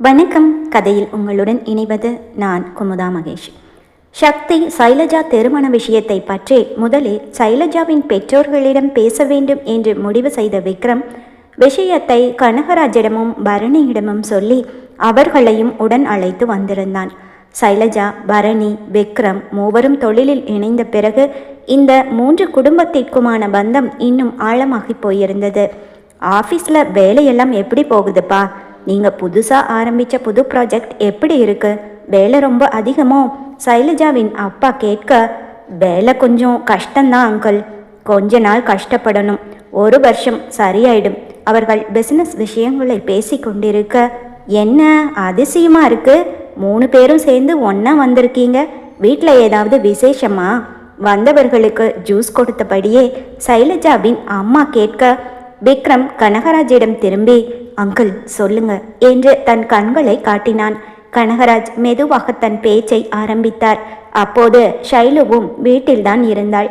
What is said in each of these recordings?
வணக்கம். கதையில் உங்களுடன் இணைவது நான் குமுதா மகேஷ். சக்தி சைலஜா திருமண விஷயத்தை பற்றி முதலில் சைலஜாவின் பெற்றோர்களிடம் பேச வேண்டும் என்று முடிவு செய்த விக்ரம் விஷயத்தை கனகராஜிடமும் பரணியிடமும் சொல்லி அவர்களையும் உடன் அழைத்து வந்திருந்தான். சைலஜா பரணி விக்ரம் மூவரும் தொழிலில் இணைந்த பிறகு இந்த மூன்று குடும்பத்திற்குமான பந்தம் இன்னும் ஆழமாகி போயிருந்தது. ஆஃபீஸில் வேலையெல்லாம் எப்படி போகுதுப்பா? நீங்கள் புதுசாக ஆரம்பித்த புது ப்ராஜெக்ட் எப்படி இருக்கு? வேலை ரொம்ப அதிகமோ? சைலஜாவின் அப்பா கேட்க வேலை கொஞ்சம் கஷ்டம்தான் அங்கிள் கொஞ்ச நாள் கஷ்டப்படணும். ஒரு வருஷம் சரியாயிடும். அவர்கள் பிஸ்னஸ் விஷயங்களை பேசி கொண்டிருக்க என்ன அதிசயமாக இருக்குது மூணு பேரும் சேர்ந்து ஒன்றா வந்திருக்கீங்க? வீட்டில் ஏதாவது விசேஷமா? வந்தவர்களுக்கு ஜூஸ் கொடுத்தபடியே சைலஜாவின் அம்மா கேட்க விக்ரம் கனகராஜிடம் திரும்பி அங்கிள் சொல்லுங்க. என்று தன் கண்களை காட்டினான். கனகராஜ் மெதுவாக தன் பேச்சை ஆரம்பித்தார். அப்போது ஷைலுவும் வீட்டில்தான் இருந்தாள்.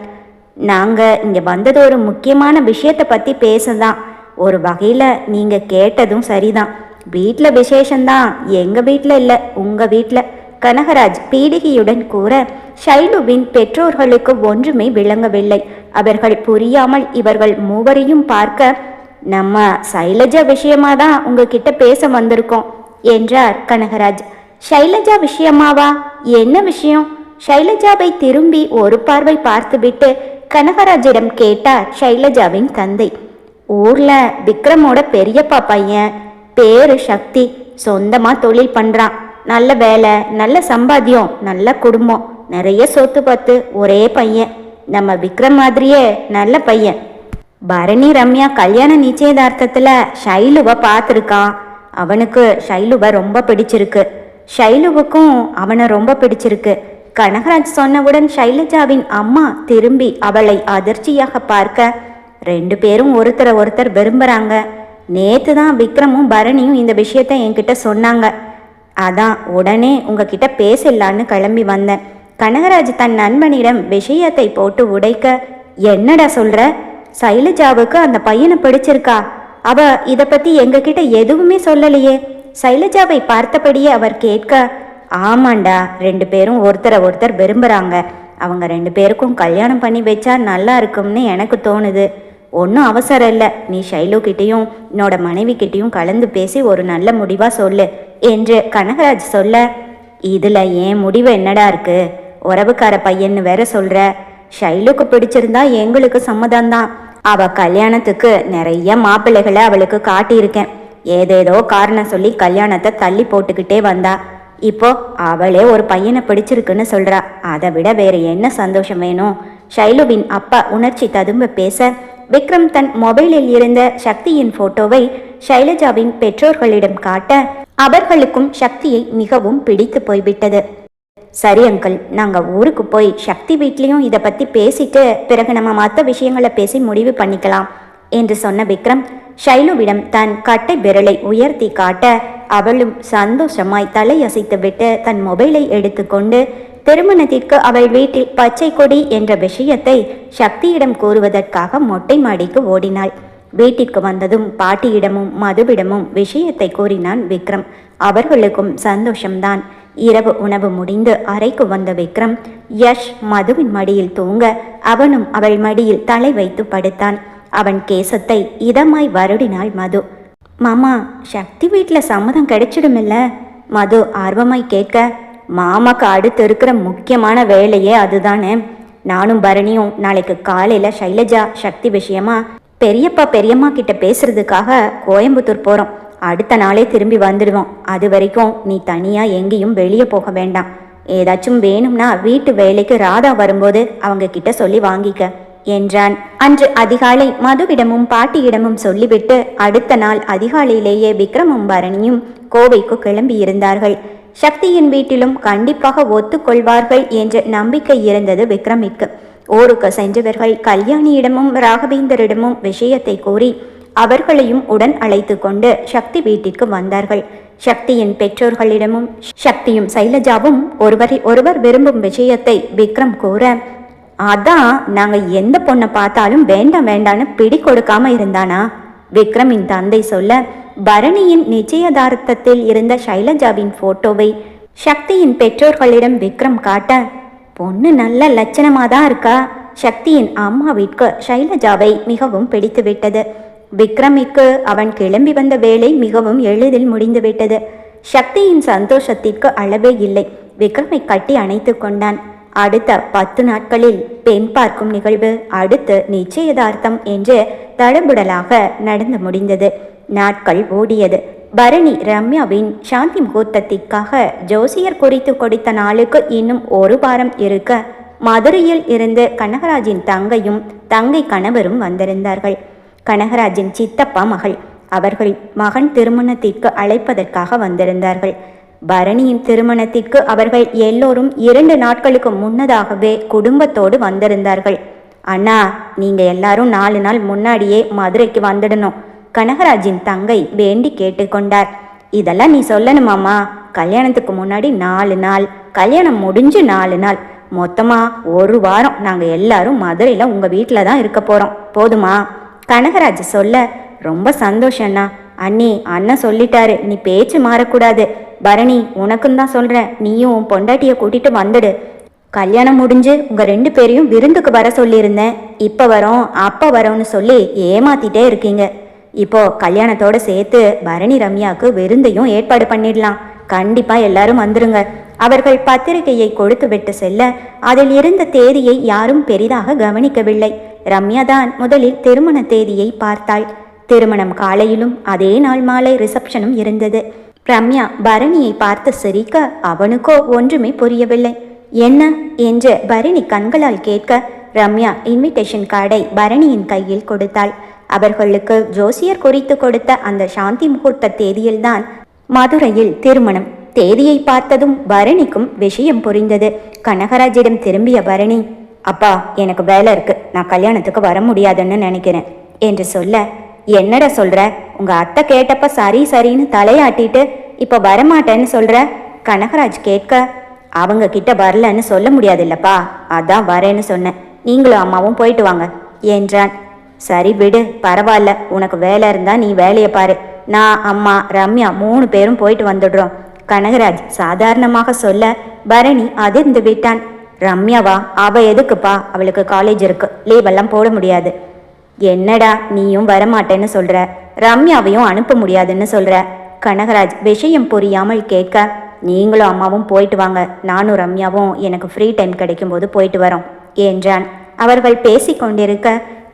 நாங்க இங்க வந்தது ஒரு முக்கியமான விஷயத்தை பத்தி பேசதான் ஒரு வகையில நீங்க கேட்டதும் சரிதான். வீட்ல விசேஷம்தான் எங்க வீட்ல இல்ல உங்க வீட்ல. கனகராஜ் பீடிகையுடன் கூற ஷைலுவின் பெற்றோர்களுக்கு ஒன்றுமே விளங்கவில்லை. அவர்கள் புரியாமல் இவர்கள் மூவரையும் பார்க்க நம்ம சைலஜா விஷயமா தான் உங்ககிட்ட பேச வந்திருக்கோம் என்றார் கனகராஜ். ஷைலஜா விஷயமாவா? என்ன விஷயம்? ஷைலஜாவை திரும்பி ஒரு பார்வை பார்த்துவிட்டு கனகராஜிடம் கேட்டார் ஷைலஜாவின் தந்தை. ஊர்ல விக்ரமோட பெரியப்பா பையன் பேரு சக்தி சொந்தமா தொழில் பண்றான். நல்ல வேலை நல்ல சம்பாத்தியம் நல்ல குடும்பம் நிறைய சொத்து பத்து ஒரே பையன். நம்ம விக்ரம் மாதிரியே நல்ல பையன். பரணி ரம்யா கல்யாண நிச்சயதார்த்தத்துல ஷைலுவை பார்த்துருக்கான் அவனுக்கு ஷைலுவை ரொம்ப பிடிச்சிருக்கு. ஷைலுவுக்கும் அவனை ரொம்ப பிடிச்சிருக்கு. கனகராஜ் சொன்னவுடன் ஷைலஜாவின் அம்மா திரும்பி அவளை அதிர்ச்சியாக பார்க்க ரெண்டு பேரும் ஒருத்தரை ஒருத்தர் விரும்புறாங்க. நேத்து தான் விக்ரமும் பரணியும் இந்த விஷயத்த என்கிட்ட சொன்னாங்க. அதான் உடனே உங்ககிட்ட பேசலான்னு கிளம்பி வந்தேன். கனகராஜ் தன் நண்பனிடம் விஷயத்தை போட்டு உடைக்க என்னடா சொல்ற? சைலஜாவுக்கு அந்த பையனை பிடிச்சிருக்கா. அவ இத பத்தி எங்ககிட்ட எதுவுமே சொல்லலையே. சைலஜாவை பார்த்தபடியே அவர் கேட்க ஆமாண்டா ரெண்டு பேரும் ஒருத்தரை ஒருத்தர் விரும்புறாங்க. அவங்க ரெண்டு பேருக்கும் கல்யாணம் பண்ணி வச்சா நல்லா இருக்கும்னு எனக்கு தோணுது. ஒன்றும் அவசரம் இல்லை. நீ ஷைலு கிட்டேயும் என்னோட மனைவி கிட்டேயும் கலந்து பேசி ஒரு நல்ல முடிவா சொல்லு என்று கனகராஜ் சொல்ல இதுல ஏன் முடிவு என்னடா இருக்கு? உறவுக்கார பையன்னு வேற சொல்ற. ஷைலுக்கு பிடிச்சிருந்தா எங்களுக்கு சம்மதம்தான். அவ கல்யாணத்துக்கு நிறைய மாப்பிள்ளைகளை அவளுக்கு காட்டியிருக்கேன். ஏதேதோ காரணம் சொல்லி கல்யாணத்தை தள்ளி போட்டுக்கிட்டே வந்தா. இப்போ அவளே ஒரு பையனை பிடிச்சிருக்குன்னு சொல்றா. அதை விட வேற என்ன சந்தோஷம் வேணும்? ஷைலுவின் அப்பா உணர்ச்சி ததும்ப பேச விக்ரம் தன் மொபைலில் இருந்த சக்தியின் போட்டோவை ஷைலஜாவின் பெற்றோர்களிடம் காட்ட அவர்களுக்கும் சக்தியை மிகவும் பிடித்து போய்விட்டது. சரி அங்கிள் நாங்கள் ஊருக்கு போய் சக்தி வீட்லேயும் இதை பற்றி பேசிட்டு பிறகு நம்ம மற்ற விஷயங்களை பேசி முடிவு பண்ணிக்கலாம் என்று சொன்ன விக்ரம் ஷைலுவிடம் தன் கட்டை விரலை உயர்த்தி காட்ட அவளும் சந்தோஷமாய் தலையசைத்துவிட்டு தன் மொபைலை எடுத்துக்கொண்டு திருமணத்திற்கு அவள் வீட்டில் பச்சை கொடி என்ற விஷயத்தை சக்தியிடம் கூறுவதற்காக மொட்டை மாடிக்கு ஓடினாள். வீட்டிற்கு வந்ததும் பாட்டியிடமும் மதுவிடமும் விஷயத்தை கூறினான் விக்ரம். அவர்களுக்கும் சந்தோஷம்தான். இரவு உணவு முடிந்து அறைக்கு வந்த விக்ரம் யஷ் மதுவின் மடியில் தூங்க அவனும் அவள் மடியில் தலை வைத்து படுத்தான். அவன் கேசத்தை இதமாய் வருடினாள் மது. மாமா சக்தி வீட்டில் சம்மதம் கிடைச்சிடுமில்ல? மது ஆர்வமாய் கேட்க மாமாக்கு அடுத்து இருக்கிற முக்கியமான வேலையே அதுதானே. நானும் பரணியும் நாளைக்கு காலையில சைலஜா சக்தி விஷயமா பெரியப்பா பெரியம்மா கிட்ட பேசுறதுக்காக கோயம்புத்தூர் போறோம். அடுத்த நாளே திரும்பி வந்துடுவோம் அது வரைக்கும் நீ தனியாக எங்கேயும் வெளியே போக வேண்டாம். ஏதாச்சும் வேணும்னா வீட்டு வேலைக்கு ராதா வரும்போது அவங்க கிட்ட சொல்லி வாங்கிக்க என்றான். அன்று அதிகாலை மதுவிடமும் பாட்டியிடமும் சொல்லிவிட்டு அடுத்த நாள் அதிகாலையிலேயே விக்ரமும் பரணியும் கோவைக்கு கிளம்பியிருந்தார்கள் சக்தியின் வீட்டிலும் கண்டிப்பாக ஒத்துக்கொள்வார்கள் என்ற நம்பிக்கை இருந்தது விக்ரமிற்கு. ஊருக்கு சென்றவர்கள் கல்யாணியிடமும் ராகவேந்தரிடமும் விஷயத்தை கூறி அவர்களையும் உடன் அழைத்து கொண்டு சக்தி வீட்டிற்கு வந்தார்கள். சக்தியின் பெற்றோர்களிடமும் சக்தியும் சைலஜாவும் ஒருவரை ஒருவர் விரும்பும் விஷயத்தை விக்ரம் கூற அதான் நாங்க எந்த பொண்ணை பார்த்தாலும் வேண்டாம் வேண்டான்னு பிடி கொடுக்காம இருந்தானா? விக்ரமின் தந்தை சொல்ல பரணியின் நிச்சயதார்த்தத்தில் இருந்த ஷைலஜாவின் போட்டோவை சக்தியின் பெற்றோர்களிடம் விக்ரம் காட்ட பொண்ணு நல்ல லட்சணமாக தான் இருக்கா? சக்தியின் அம்மாவிற்கு ஷைலஜாவை மிகவும் பிடித்துவிட்டது. விக்ரமிக்கு அவன் கிளம்பி வந்த வேலை மிகவும் எளிதில் முடிந்துவிட்டது. சக்தியின் சந்தோஷத்திற்கு அளவே இல்லை. விக்ரமை கட்டி அணைத்து கொண்டான். அடுத்த பத்து நாட்களில் பெண் பார்க்கும் நிகழ்வு அடுத்து நிச்சயதார்த்தம் என்று தடபுடலாக நடந்து முடிந்தது. நாட்கள் ஓடியது. பரணி ரம்யாவின் சாந்தி முகூர்த்தத்திற்காக ஜோசியர் குறித்து கொடுத்த நாளுக்கு இன்னும் ஒரு வாரம் இருக்க மதுரையில் இருந்து கனகராஜின் தங்கையும் தங்கை கணவரும் வந்திருந்தார்கள். கனகராஜின் சித்தப்பா மகள். அவர்கள் மகன் திருமணத்திற்கு அழைப்பதற்காக வந்திருந்தார்கள். பரணியின் திருமணத்திற்கு அவர்கள் எல்லோரும் இரண்டு நாட்களுக்கு முன்னதாகவே குடும்பத்தோடு வந்திருந்தார்கள். அண்ணா நீங்க எல்லாரும் நாலு நாள் முன்னாடியே மதுரைக்கு வந்துடணும். கனகராஜின் தங்கை வேண்டி கேட்டுக்கொண்டார். இதெல்லாம் நீ சொல்லணுமாமா கல்யாணத்துக்கு முன்னாடி நாலு நாள். கல்யாணம் முடிஞ்சு நாலு நாள். மொத்தமா ஒரு வாரம் நாங்க எல்லாரும் மதுரையில உங்க வீட்டில தான் இருக்க போறோம். போதுமா? கனகராஜ் சொல்ல ரொம்ப சந்தோஷம்ண்ணா அண்ணி. அண்ணன் சொல்லிட்டாரு. நீ பேச்சு மாறக்கூடாது. பரணி உனக்கும் தான் சொல்றேன். நீயும் உன் பொண்டாட்டிய கூட்டிட்டு வந்துடு. கல்யாணம் முடிஞ்சு உங்க ரெண்டு பேரையும் விருந்துக்கு வர சொல்லியிருந்தேன். இப்ப வரோம் அப்ப வரோம்னு சொல்லி ஏமாத்திட்டே இருக்கீங்க. இப்போ கல்யாணத்தோட சேர்த்து பரணி ரம்யாவுக்கு விருந்தையும் ஏற்பாடு பண்ணிடலாம். கண்டிப்பா எல்லாரும் வந்துருங்க. அவர்கள் பத்திரிகையை கொடுத்து விட்டு செல்ல அதில் இருந்த தேதியை யாரும் பெரிதாக கவனிக்கவில்லை. ரம்யா தான் முதலில் திருமண தேதியை பார்த்தாள். திருமணம் காலையிலும் அதே நாள் மாலை ரிசப்ஷனும் இருந்தது. ரம்யா பரணியை பார்த்து சிரிக்க அவனுக்கோ ஒன்றுமே புரியவில்லை. என்ன? என்று பரணி கண்களால் கேட்க ரம்யா இன்விடேஷன் கார்டை பரணியின் கையில் கொடுத்தாள். அவர்களுக்கு ஜோசியர் குறித்து கொடுத்த அந்த சாந்தி முகூர்த்த தேதியில்தான் மதுரையில் திருமணம். தேதியை பார்த்ததும் பரணிக்கும் விஷயம் புரிந்தது. கனகராஜிடம் திரும்பிய பரணி அப்பா எனக்கு வேலை இருக்கு. நான் கல்யாணத்துக்கு வர முடியாதுன்னு நினைக்கிறேன். என்று சொல்ல என்னடா சொல்ற? உங்க அத்தை கேட்டப்ப சரி சரின்னு தலையாட்டிட்டு இப்ப வரமாட்டேன்னு சொல்ற? கனகராஜ் கேட்க அவங்க கிட்ட வரலன்னு சொல்ல முடியாதில்லப்பா. அதான் வரேன்னு சொன்னேன். நீங்களும் அம்மாவும் போயிட்டு வாங்க என்றான். சரி விடு பரவாயில்ல. உனக்கு வேலை இருந்தா நீ வேலையை பாரு. நான் அம்மா ரம்யா மூணு பேரும் போயிட்டு வந்துடுறோம். கனகராஜ் சாதாரணமாக சொல்ல பரணி அதிர்ந்து விட்டான். ரம்யாவா அவள் எதுக்குப்பா அவளுக்கு காலேஜ் இருக்கு. லீவெல்லாம் போட முடியாது. என்னடா நீயும் வரமாட்டேன்னு சொல்கிற ரம்யாவையும் அனுப்ப முடியாதுன்னு சொல்கிற கனகராஜ் விஷயம் புரியாமல் கேட்க நீங்களும் அம்மாவும் போயிட்டு வாங்க. நானும் ரம்யாவும் எனக்கு ஃப்ரீ டைம் கிடைக்கும்போது போயிட்டு வரோம் என்றான். அவர்கள் பேசிக்கொண்டிருக்க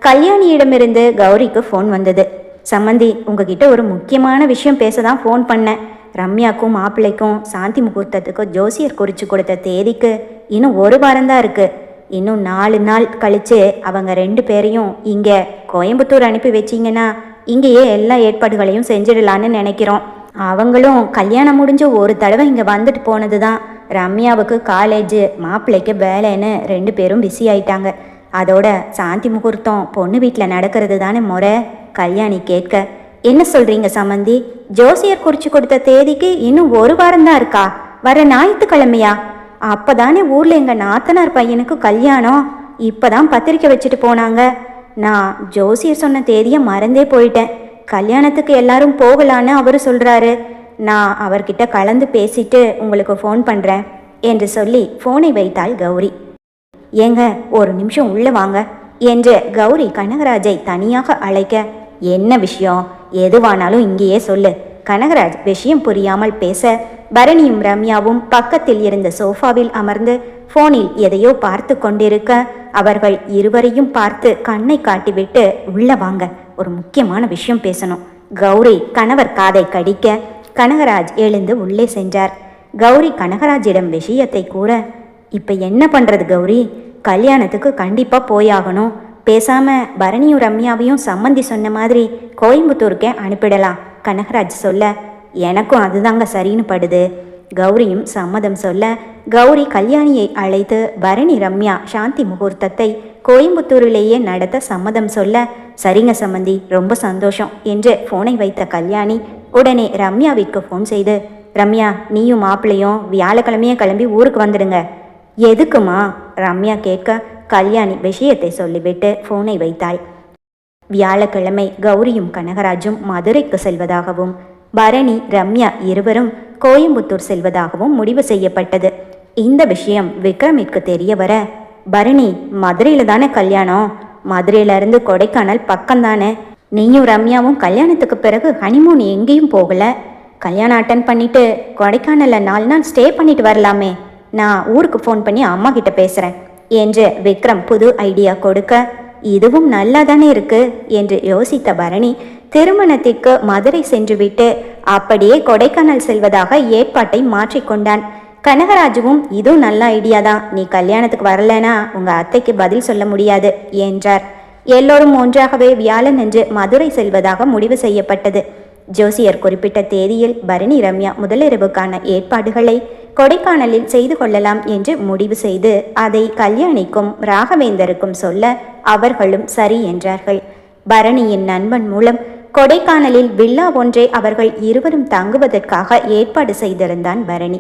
கல்யாணியிடமிருந்து கௌரிக்கு ஃபோன் வந்தது. சம்மந்தி உங்ககிட்ட ஒரு முக்கியமான விஷயம் பேச தான் ஃபோன் பண்ணேன். ரம்யாக்கும் மாப்பிள்ளைக்கும் சாந்தி முகூர்த்தத்துக்கும் ஜோசியர் குறித்து கொடுத்த தேதிக்கு இன்னும் ஒரு வாரம்தான் இருக்குது இருக்கு. இன்னும் நாலு நாள் கழிச்சு அவங்க ரெண்டு பேரையும் இங்கே கோயம்புத்தூர் அனுப்பி வச்சிங்கன்னா இங்கேயே எல்லா ஏற்பாடுகளையும் செஞ்சிடலான்னு நினைக்கிறோம். அவங்களும் கல்யாணம் முடிஞ்ச ஒரு தடவை இங்கே வந்துட்டு போனது தான் ரம்யாவுக்கு காலேஜ் மாப்பிள்ளைக்கு வேலைன்னு ரெண்டு பேரும் பிஸி ஆயிட்டாங்க. அதோட சாந்தி முகூர்த்தம் பொண்ணு வீட்டில் நடக்கிறது தானே முறை கல்யாணி கேட்க. என்ன சொல்றீங்க சம்மந்தி ஜோசியர் குறிச்சு கொடுத்த தேதிக்கு இன்னும் ஒரு வாரம் தான் இருக்கா? வர ஞாயிற்றுக்கிழமையா? அப்பதானே ஊரில் எங்கள் நாத்தனார் பையனுக்கு கல்யாணம்? இப்போ தான் பத்திரிக்கை வச்சுட்டு போனாங்க. நான் ஜோசியர் சொன்ன தேதியை மறந்தே போயிட்டேன். கல்யாணத்துக்கு எல்லாரும் போகலான்னு அவர் சொல்கிறாரு நான் அவர்கிட்ட கலந்து பேசிட்டு உங்களுக்கு ஃபோன் பண்ணுறேன் என்று சொல்லி ஃபோனை வைத்தாள் கௌரி. ஏங்க ஒரு நிமிஷம் உள்ளே வாங்க என்று கௌரி கனகராஜை தனியாக அழைக்க என்ன விஷயம்? எதுவானாலும் இங்கேயே சொல்லு. கனகராஜ் விஷயம் புரியாமல் பேச பரணியும் ரம்யாவும் பக்கத்தில் இருந்த சோஃபாவில் அமர்ந்து போனில் எதையோ பார்த்து கொண்டிருக்க அவர்கள் இருவரையும் பார்த்து கண்ணை காட்டிவிட்டு உள்ள வாங்க ஒரு முக்கியமான விஷயம் பேசணும். கௌரி கணவர் காதை கடிக்க கனகராஜ் எழுந்து உள்ளே சென்றார். கௌரி கனகராஜிடம் விஷயத்தை கூற இப்ப என்ன பண்றது கௌரி? கல்யாணத்துக்கு கண்டிப்பா போயாகணும். பேசாம பரணியும் ரம்யாவையும் சம்மந்தி சொன்ன மாதிரி கோயம்புத்தூருக்கே அனுப்பிடலாம். கனகராஜ் சொல்ல எனக்கும் அதுதாங்க சரின்னு படுது. கௌரியும் சம்மதம் சொல்ல கௌரி கல்யாணியை அழைத்து பரணி ரம்யா. சாந்தி முகூர்த்தத்தை கோயம்புத்தூரிலேயே நடத்த சம்மதம் சொல்ல சரிங்க சம்மந்தி ரொம்ப சந்தோஷம் என்று ஃபோனை வைத்த கல்யாணி உடனே ரம்யாவிற்கு ஃபோன் செய்து ரம்யா நீயும் மாப்பிள்ளையும் வியாழக்கிழமையே கிளம்பி ஊருக்கு வந்துடுங்க. எதுக்குமா? ரம்யா கேட்க கல்யாணி விஷயத்தை சொல்லிவிட்டு ஃபோனை வைத்தாள். வியாழக்கிழமை கௌரியும் கனகராஜும் மதுரைக்கு செல்வதாகவும் பரணி ரம்யா இருவரும் கோயம்புத்தூர் செல்வதாகவும் முடிவு செய்யப்பட்டது. இந்த விஷயம் விக்ரமிற்கு தெரிய வர பரணி மதுரையில தானே கல்யாணம்? மதுரையிலிருந்து கொடைக்கானல் பக்கம் தானே நீயும் ரம்யாவும் கல்யாணத்துக்கு பிறகு ஹனிமூன் எங்கேயும் போகல? கல்யாணம் அட்டன் பண்ணிட்டு கொடைக்கானல்ல நாலு நாள் ஸ்டே பண்ணிட்டு வரலாமே. நான் ஊருக்கு ஃபோன் பண்ணி அம்மா கிட்ட பேசுறேன் என்று விக்ரம் புது ஐடியா கொடுக்க இதுவும் நல்லா தானே இருக்கு? என்று யோசித்த பரணி திருமணத்திற்கு மதுரை சென்றுவிட்டு அப்படியே கொடைக்கானல் செல்வதாக ஏற்பாட்டை மாற்றிக்கொண்டான் கனகராஜுவும் இதுவும் நல்ல ஐடியா தான். நீ கல்யாணத்துக்கு வரலனா உங்க அத்தைக்கு பதில் சொல்ல முடியாது என்றார். எல்லோரும் ஒன்றாகவே வியாழன் என்று மதுரை செல்வதாக முடிவு செய்யப்பட்டது. ஜோசியர் குறிப்பிட்ட தேதியில் பரணி ரம்யா முதலிரவுக்கான ஏற்பாடுகளை கொடைக்கானலில் செய்து கொள்ளலாம் என்று முடிவு செய்து அதை கல்யாணிக்கும் ராகவேந்தருக்கும் சொல்ல அவர்களும் சரி என்றார்கள். பரணியின் நண்பன் மூலம் கொடைக்கானலில் வில்லா ஒன்றை அவர்கள் இருவரும் தங்குவதற்காக ஏற்பாடு செய்திருந்தான் பரணி.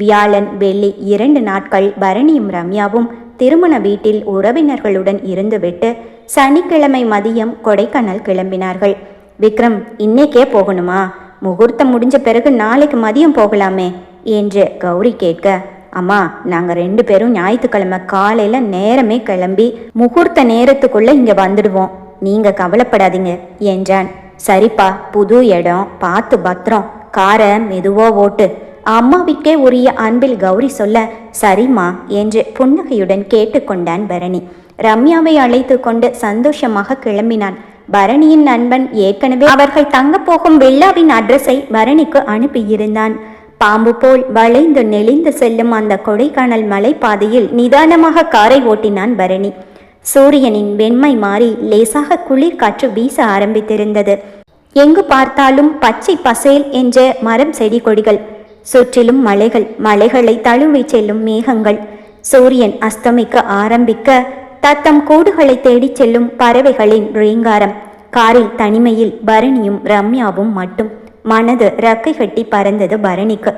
வியாழன் வெள்ளி இரண்டு நாட்கள் பரணியும் ரம்யாவும் திருமண வீட்டில் உறவினர்களுடன் இருந்துவிட்டு சனிக்கிழமை மதியம் கொடைக்கானல் கிளம்பினார்கள். விக்ரம் இன்னைக்கே போகணுமா? முகூர்த்தம் முடிஞ்ச பிறகு நாளைக்கு மதியம் போகலாமே என்று கௌரி கேட்க அம்மா நாங்கள் ரெண்டு பேரும் ஞாயிற்றுக்கிழமை காலையில் நேரமே கிளம்பி முகூர்த்த நேரத்துக்குள்ளே இங்கே வந்துடுவோம். நீங்கள் கவலைப்படாதீங்க என்றான். சரிப்பா புது இடம் பார்த்து பத்திரம். காரை மெதுவோ ஓட்டு. அம்மாவிற்கே உரிய அன்பில் கௌரி சொல்ல சரிம்மா என்று புன்னகையுடன் கேட்டுக்கொண்டான் பரணி. ரம்யாவை அழைத்து கொண்டு சந்தோஷமாக கிளம்பினான். பரணியின் நண்பன் ஏற்கனவே அவர்கள் தங்க போகும் வில்லாவின் அட்ரஸை பரணிக்கு அனுப்பியிருந்தான். பாம்பு போல் வளைந்து நெளிந்து செல்லும் அந்த கொடைக்கானல் மலைப்பாதையில் நிதானமாக காரை ஓட்டினான் பரணி. சூரியனின் வெண்மை மாறி லேசாக குளிர் காற்று வீச ஆரம்பித்திருந்தது. எங்கு பார்த்தாலும் பச்சை பசேல் என்ற மரம் செடி கொடிகள் சுற்றிலும் மலைகள் மலைகளை தழுவி செல்லும் மேகங்கள். சூரியன் அஸ்தமிக்க ஆரம்பிக்க தத்தம் கூடுகளை தேடிச் செல்லும் பறவைகளின் ரீங்காரம். காரில் தனிமையில் பரணியும் ரம்யாவும் மட்டும். மனது ரக்கை கட்டி பறந்தது பரணிக்கு.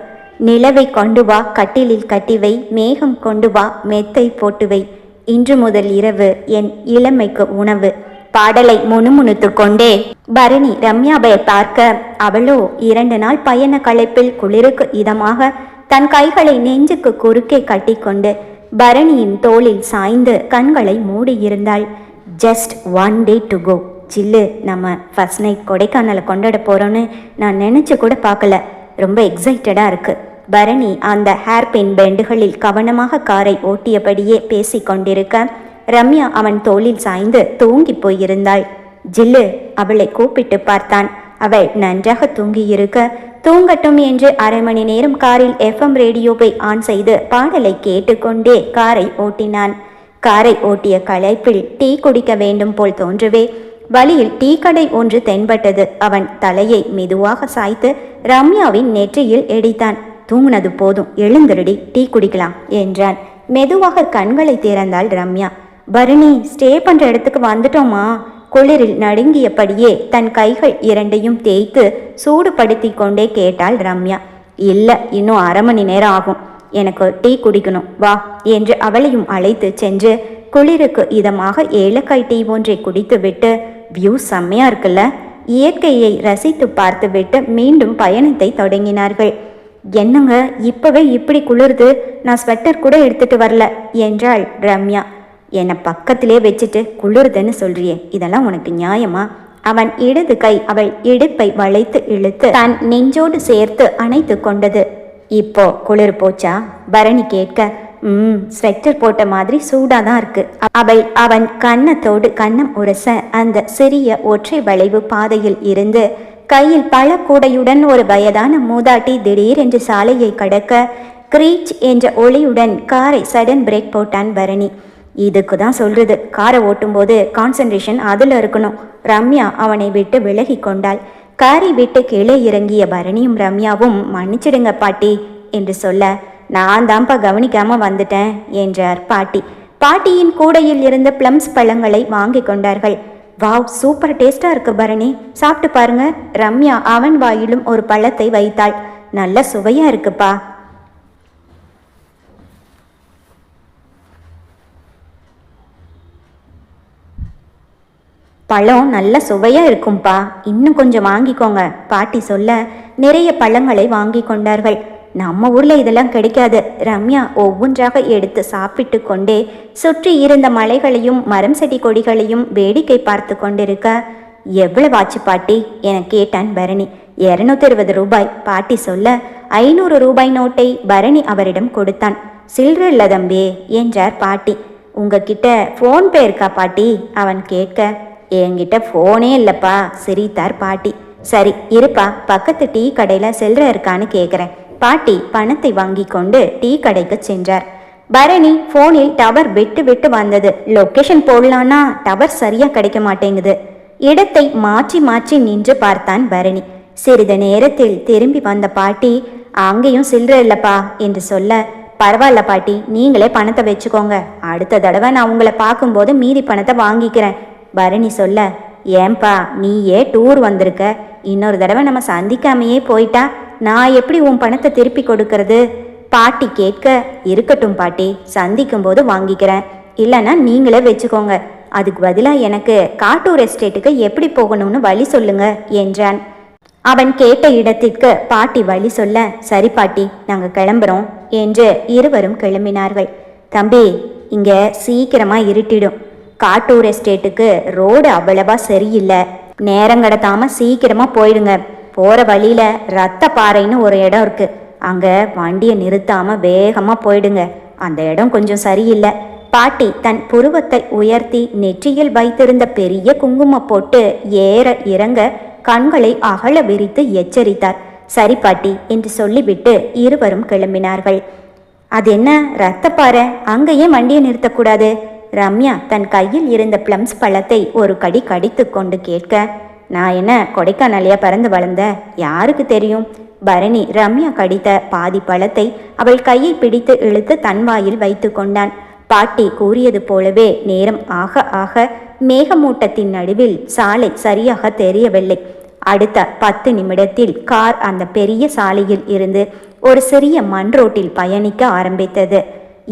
நிலவை கொண்டு வா கட்டிலில் கட்டிவை மேகம் கொண்டு வா மெத்தை போட்டுவை இன்று முதல் இரவு என் இளமைக்கு உணவு. பாடலை முணுமுணுத்து கொண்டே. பரணி ரம்யாவை பார்க்க அவளோ இரண்டு நாள் பயண களைப்பில் குளிருக்கு இதமாக தன் கைகளை நெஞ்சுக்கு குறுக்கே கட்டிக்கொண்டு பரணியின் தோளில் சாய்ந்து கண்களை மூடியிருந்தாள். Just one day to go சில்லு நம்ம ஃபர்ஸ்ட் நைட் கொடைக்கானலை கொண்டாட போகிறோன்னு நான் நினச்சி கூட பார்க்கல. ரொம்ப எக்ஸைட்டடாக இருக்கு. பரணி அந்த ஹேர்பின் பெண்டுகளில் கவனமாக காரை ஓட்டியபடியே பேசிக்கொண்டிருக்க ரம்யா அவன் தோளில் சாய்ந்து தூங்கி போயிருந்தாள். ஜில்லு அவளை கூப்பிட்டு பார்த்தான். அவள் நன்றாக தூங்கியிருக்க தூங்கட்டும் என்று அரை மணி நேரம் காரில் எஃப்எம் ரேடியோவை ஆன் செய்து பாடலை கேட்டுக்கொண்டே காரை ஓட்டினான். காரை ஓட்டிய களைப்பில் டீ குடிக்க வேண்டும் போல் தோன்றவே வழியில் டீ கடை ஒன்று தென்பட்டது. அவன் தலையை மெதுவாக சாய்த்து ரம்யாவின் நெற்றியில் எடித்தான் தூங்குனது போதும். எழுந்திருடி டீ குடிக்கலாம் என்றான். மெதுவாக கண்களை திறந்தாள் ரம்யா. பரணி ஸ்டே பண்ற இடத்துக்கு வந்துட்டோமா குளிரில் நடுங்கியபடியே தன் கைகள் இரண்டையும் தேய்த்து சூடுபடுத்தி கொண்டே கேட்டாள் ரம்யா. இல்லை இன்னும் அரை மணி நேரம் ஆகும். எனக்கு டீ குடிக்கணும். வா என்று அவளையும் அழைத்து சென்று குளிருக்கு இதமாக ஏலக்காய் டீ ஒன்றை குடித்துவிட்டு வியூ செம்மையா இருக்குல்ல. இயற்கையை ரசித்து பார்த்துவிட்டு மீண்டும் பயணத்தை தொடங்கினார்கள். என்னங்க இப்பவே இப்படி குளிருது? நான் ஸ்வெட்டர் கூட எடுத்துட்டு வரல என்றாள் ரம்யா. என்னை பக்கத்திலே வச்சுட்டு குளிருதுன்னு சொல்றியே இதெல்லாம் உனக்கு நியாயமா? அவன் இடது கை அவள் இடுப்பை வளைத்து இழுத்து தன் நெஞ்சோடு சேர்த்து அணைத்து கொண்டது. இப்போ குளிர் போச்சா? பரணி கேட்க ம் ஸ்வெட்டர் போட்ட மாதிரி சூடாதான் இருக்கு. அவள் அவன் கன்னத்தோடு கன்னம் உரச அந்த சிறிய ஒற்றை வளைவு பாதையில் இருந்து கையில் பல கூடையுடன் ஒரு வயதான மூதாட்டி திடீரென்று சாலையை கடக்க கிரீச் என்ற ஒளியுடன் காரை சடன் பிரேக் போட்டான் பரணி. இதுக்கு தான் சொல்றது. காரை ஓட்டும்போது கான்சன்ட்ரேஷன் அதில் இருக்கணும். ரம்யா அவனை விட்டு விலகி கொண்டாள். காரை விட்டு கீழே இறங்கிய பரணியும் ரம்யாவும் மன்னிச்சிடுங்க பாட்டி என்று சொல்ல நான் தான்ப்பா கவனிக்காம வந்துட்டேன் என்றார் பாட்டி. பாட்டியின் கூடையில் இருந்த பிளம்ஸ் பழங்களை வாங்கி கொண்டார்கள். வாவ் சூப்பர் டேஸ்டா இருக்கு பரணி. சாப்பிட்டு பாருங்க. ரம்யா அவன் வாயிலும் ஒரு பழத்தை வைத்தாள். நல்ல சுவையா இருக்குப்பா. பழம் நல்ல சுவையா இருக்கும்பா. இன்னும் கொஞ்சம் வாங்கிக்கோங்க. பாட்டி சொல்ல நிறைய பழங்களை வாங்கி கொண்டார்கள். நம்ம ஊர்ல இதெல்லாம் கிடைக்காது. ரம்யா ஒவ்வொன்றாக எடுத்து சாப்பிட்டு கொண்டே சுற்றி இருந்த மலைகளையும் மரம் செடி கொடிகளையும் வேடிக்கை பார்த்து கொண்டிருக்க எவ்வளவு ஆச்சு பாட்டி? என கேட்டான் பரணி. இருநூத்தி இருபது ரூபாய். பாட்டி சொல்ல ஐநூறு ரூபாய் நோட்டை பரணி அவரிடம் கொடுத்தான். சில்லற இல்ல தம்பி என்றார் பாட்டி. உங்ககிட்ட ஃபோன்பே இருக்கா பாட்டி? அவன் கேட்க என்கிட்ட ஃபோனே இல்லப்பா சிரித்தார் பாட்டி. சரி இருப்பா. பக்கத்து டீ கடையில சில்லற இருக்கான்னு கேட்குறேன் பாட்டி பணத்தை வாங்கி கொண்டு டீ கடைக்கு சென்றார். பரணி ஃபோனில் டவர் விட்டு விட்டு வந்தது. லொக்கேஷன் போடலான்னா டவர் சரியா கிடைக்க மாட்டேங்குது. இடத்தை மாற்றி மாற்றி நின்று பார்த்தான் பரணி. சிறிது நேரத்தில் திரும்பி வந்த பாட்டி அங்கேயும் சில்லற இல்லப்பா என்று சொல்ல பரவாயில்ல பாட்டி நீங்களே பணத்தை வச்சுக்கோங்க. அடுத்த தடவை நான் உங்களை பார்க்கும்போது மீதி பணத்தை வாங்கிக்கிறேன். பரணி சொல்ல ஏன்பா நீயே டூர் வந்திருக்க. இன்னொரு தடவை நம்ம சந்திக்காமையே போயிட்டா நான் எப்படி உன் பணத்தை திருப்பி கொடுக்கறது? பாட்டி கேட்க இருக்கட்டும் பாட்டி சந்திக்கும் போது வாங்கிக்கிறேன். இல்லைன்னா நீங்களே வச்சுக்கோங்க. அதுக்கு பதிலாக எனக்கு காட்டூர் எஸ்டேட்டுக்கு எப்படி போகணும்னு வழி சொல்லுங்க என்றான். அவன் கேட்ட இடத்திற்கு பாட்டி வழி சொல்ல சரி பாட்டி நாங்கள் கிளம்புறோம் என்று இருவரும் கிளம்பினார்கள். தம்பி இங்க சீக்கிரமா இருட்டிடும். காட்டூர் எஸ்டேட்டுக்கு ரோடு அவ்வளவா சரியில்லை. நேரம் கடத்தாம சீக்கிரமா போயிடுங்க. போகிற வழியில் ரத்த பாறைன்னு ஒரு இடம் இருக்கு. அங்கே வண்டியை நிறுத்தாமல் வேகமாக போயிடுங்க. அந்த இடம் கொஞ்சம் சரியில்லை. பாட்டி தன் புருவத்தை உயர்த்தி நெற்றியில் வைத்திருந்த பெரிய குங்கும போட்டு ஏற இறங்க கண்களை அகல விரித்து எச்சரித்தார். சரி பாட்டி என்று சொல்லிவிட்டு இருவரும் கிளம்பினார்கள். அது என்ன ரத்தப்பாறை அங்கேயே வண்டியை நிறுத்தக்கூடாது. ரம்யா தன் கையில் இருந்த பிளம்ஸ் பழத்தை ஒரு கடி கடித்து கொண்டு கேட்க நான் என்ன கொடைக்கானலையா பறந்து வளர்ந்த? யாருக்கு தெரியும்? பரணி ரம்யா கடித்த பாதி பழத்தை அவள் கையை பிடித்து இழுத்து தன் வாயில் வைத்து கொண்டான். பாட்டி கூறியது போலவே நேரம் ஆக ஆக மேகமூட்டத்தின் நடுவில் சாலை சரியாக தெரியவில்லை. அடுத்த பத்து நிமிடத்தில் கார் அந்த பெரிய சாலையில் இருந்து ஒரு சிறிய மண் ரோட்டில் பயணிக்க ஆரம்பித்தது.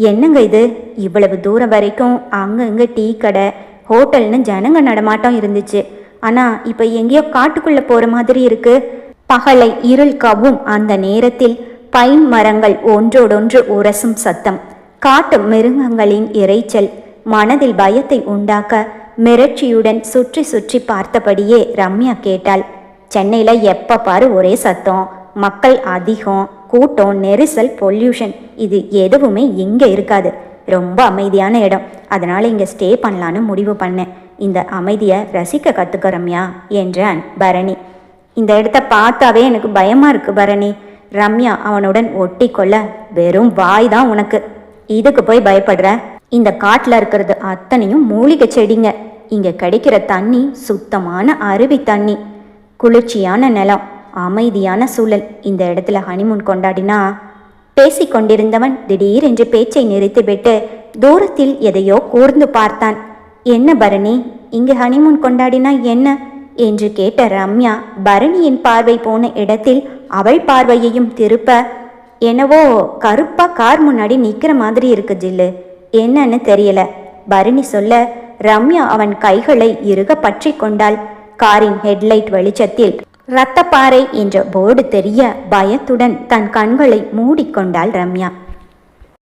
என்னங்க இது? இவ்வளவு தூரம் வரைக்கும் அங்கங்க டீ கடை ஹோட்டல்னு ஜனங்க நடமாட்டம் இருந்துச்சு. ஆனால் இப்போ எங்கேயோ காட்டுக்குள்ளே போகிற மாதிரி இருக்கு. பகலை இருள் கவும் அந்த நேரத்தில் பைன் மரங்கள் ஒன்றோடொன்று உரசும் சத்தம். காட்டு மிருகங்களின் இரைச்சல் மனதில் பயத்தை உண்டாக்க மிரட்சியுடன் சுற்றி சுற்றி பார்த்தபடியே ரம்யா கேட்டாள். சென்னையில் எப்போ பாரு ஒரே சத்தம். மக்கள் அதிகம் கூட்டம் நெரிசல் பொல்யூஷன். இது எதுவுமே இங்கே இருக்காது. ரொம்ப அமைதியான இடம். அதனால் இங்கே ஸ்டே பண்ணலான்னு முடிவு பண்ணேன். இந்த அமைதியை ரசிக்க கற்றுக்க ரம்யா என்றான் பரணி. இந்த இடத்த பார்த்தாவே எனக்கு பயமாக இருக்கு பரணி. ரம்யா அவனுடன் ஒட்டி கொள்ள வெறும் வாய் தான் உனக்கு. இதுக்கு போய் பயப்படுற? இந்த காட்டில் இருக்கிறது அத்தனையும் மூலிகை செடிங்க. இங்கே கிடைக்கிற தண்ணி சுத்தமான அருவி தண்ணி. குளிர்ச்சியான நிலம் அமைதியான சூழல். இந்த இடத்துல ஹனிமூன் கொண்டாடினா பேசிக் கொண்டிருந்தவன் திடீரென்று பேச்சை நிறுத்திவிட்டு தூரத்தில் எதையோ கூர்ந்து பார்த்தான். என்ன பரணி? இங்கு ஹனிமூன் கொண்டாடினா என்ன? என்று கேட்ட ரம்யா பரணியின் பார்வை போன இடத்தில் அவள் பார்வையையும் திருப்ப என்னவோ கருப்பா கார் முன்னாடி நிக்கிற மாதிரி இருக்கு ஜில்லு. என்னன்னு தெரியல. பரணி சொல்ல ரம்யா அவன் கைகளை இறுக பற்றி கொண்டாள். காரின் ஹெட்லைட் வெளிச்சத்தில் ரத்தப்பாறை என்ற போர்டு தெரிய பயத்துடன் தன் கண்களை மூடிக்கொண்டாள் ரம்யா.